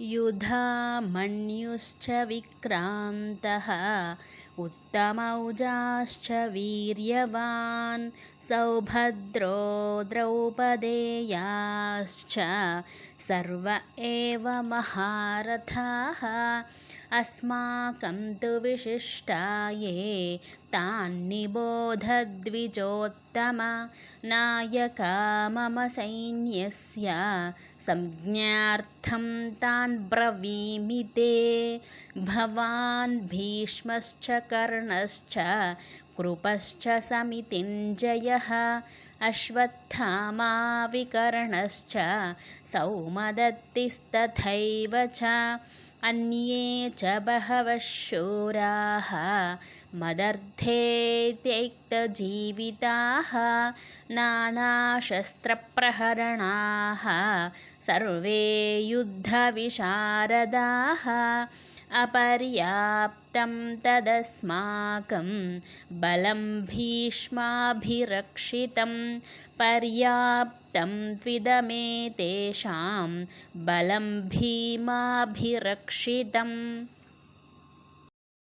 युधामन्युश्च विक्रान्तः उत्तमौजाश्च वीर्यवान् सौभद्रो द्रौपदेयाश्च सर्व एव महारथाः। अस्माकं तु विशिष्टाये तान्निबोधद्विजोत्तम। नायका मम सैन्यस्य संज्ञार्थं तान् ब्रवीमि ते भवान् भीष्मश्च कर्णश्च कृपश्च समितिञ्जयः अश्वत्थामाविकर्णश्च सौमदत्तिस्तथैव च अन्ये च बहवः शूराः मदर्थे त्यक्तजीविताः नानाशस्त्रप्रहरणाः सर्वे युद्धविशारदाः अपर्याप्तं तदस्माकं बलं भीष्माभिरक्षितं पर्याप्तं त्विदमेतेषां बलं भीमाभिरक्षितम्